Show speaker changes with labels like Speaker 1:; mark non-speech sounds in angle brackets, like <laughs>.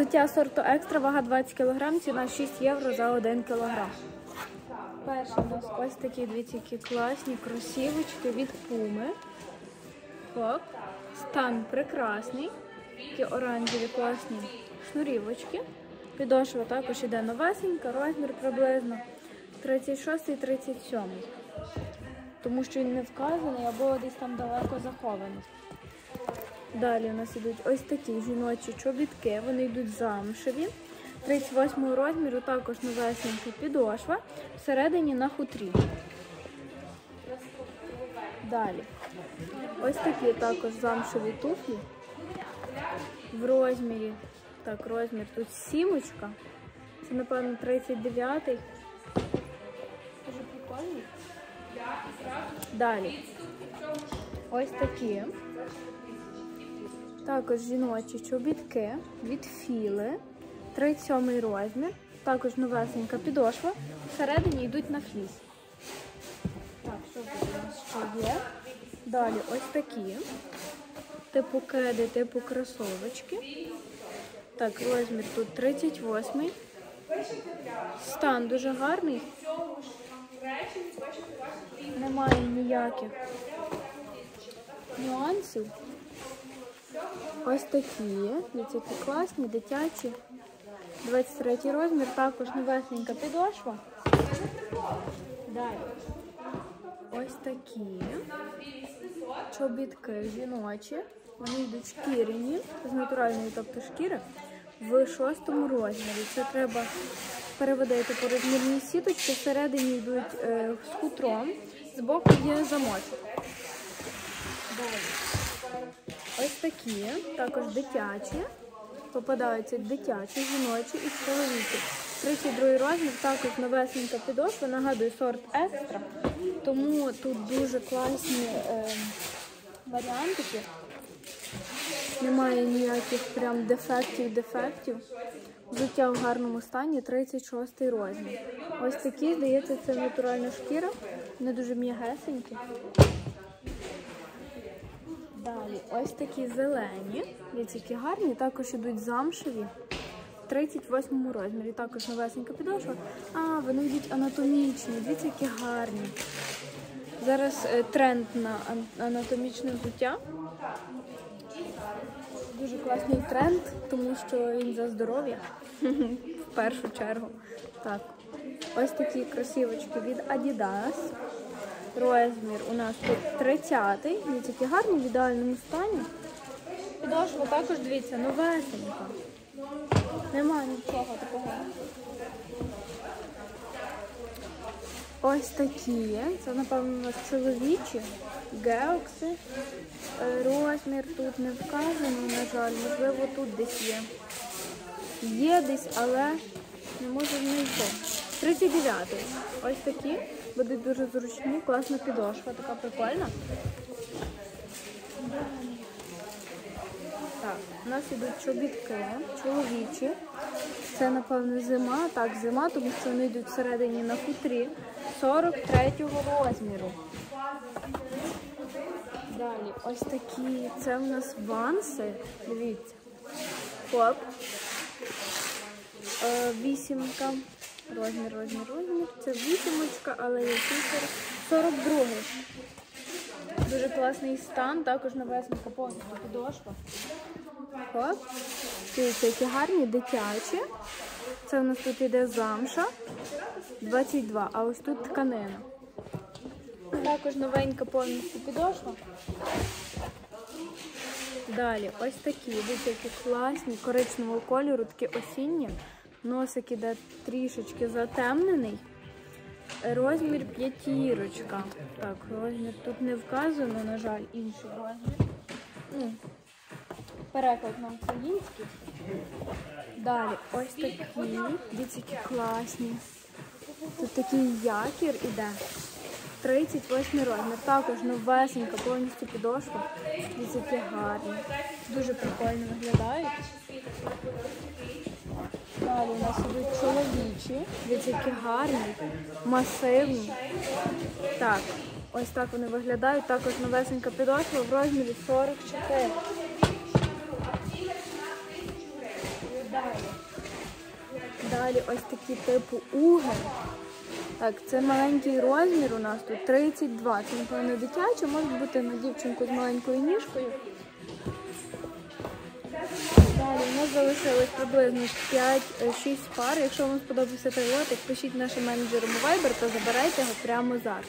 Speaker 1: Взуття сорту екстра, вага 20 кг, ціна 6 євро за 1 кг. Перший у нас ось такі дивіться, які класні кросівочки від пуми. Хоп. Стан прекрасний. Такі оранжеві класні шнурівочки. Підошва також іде новесенька, розмір приблизно 36-37. Тому що він не вказаний або десь там далеко захований. Далі у нас йдуть ось такі жіночі чобітки, вони йдуть замшеві. 38 розміру, також новесенька підошва, всередині на хутрі. Далі. Ось такі також замшеві туфлі. В розмірі. Так, розмір тут сімочка. Це, напевно, 39-й. Дуже прикольний. Далі. Ось такі. Також жіночі чобітки від філи, 37 розмір, також новесенька підошва. Всередині йдуть на фліс. Так, що у нас ще є? Далі ось такі. Типу кеди, типу кросовочки. Так, розмір тут 38. Стан дуже гарний. Немає ніяких нюансів. Ось такі, дивіться, які класні, дитячі. 23 розмір, також новесенька підошва. Далі. Ось такі чобітки жіночі. Вони йдуть шкіряні, з натуральної, тобто шкіри, в шостому розмірі. Це треба переводити по розмірній сіточці. Всередині йдуть е, з хутром, з боку є замочок. Далі. Ось такі, також дитячі. Попадаються дитячі, жіночі і чоловічі. 32 розмір, також новесенька підошва, нагадую, сорт екстра. Тому тут дуже класні е, варіантики. Немає ніяких прям дефектів, дефектів. Взуття в гарному стані 36 розмір. Ось такі, здається, це натуральна шкіра, не дуже м'ягесенькі. Далі ось такі зелені, які гарні, також ідуть замшеві. В 38 розмірі, також новесенька підошва. А, вони йдуть анатомічні, дивіться, які гарні. Зараз е, тренд на анатомічне взуття. Дуже класний тренд, тому що він за здоров'я <laughs> в першу чергу. Так, ось такі кросівочки від Adidas. Розмір у нас тут 30-й. Дивіться, які гарні в ідеальному стані. Підошва також, дивіться, новесенька. Немає нічого такого. Ось такі. Це, напевно, чоловічі. Геокси. Розмір тут не вказано, на жаль. Можливо, тут десь є. Є десь, але не можу знайти. 39-й. Ось такі. Будуть дуже зручні, класна підошва, така прикольна. Так, у нас ідуть чобітки, чоловічі. Це, напевно, зима. Так, зима, тому що вони йдуть всередині на хутрі 43-го розміру. Далі, ось такі. Це у нас ванси. Дивіться. Хоп. Е, Вісімка. Розмір, розмір, розмір. Це вісімочка, але є цифр 42. Дуже класний стан, також новесенька повністю підошва. Хоп. Дивіться, які гарні, дитячі. Це у нас тут іде замша 22, а ось тут тканина. Також новенька повністю підошва. Далі, ось такі, дивіться, які класні, коричневого кольору, такі осінні. Носик іде трішечки затемнений. Розмір п'ятірочка. Так, розмір тут не вказано, на жаль, інший розмір. Ну, переклад на український. Далі, ось такі, дивіться, які класні. Тут такий якір іде. 38 розмір. Також новесенька, повністю підошва. Дивіться, які гарні. Дуже прикольно виглядають. Далі у нас ідуть чоловічі, дивіться, які гарні, масивні. Так, ось так вони виглядають. Також новесенька підошва в розмірі 44. Далі. Ось такі типу угер. Так, це маленький розмір у нас тут 32. Це, напевно, дитяче, може бути на дівчинку з маленькою ніжкою. Залишилось приблизно 5-6 пар. Якщо вам сподобався той пишіть нашим менеджерам у Viber та забирайте його прямо зараз.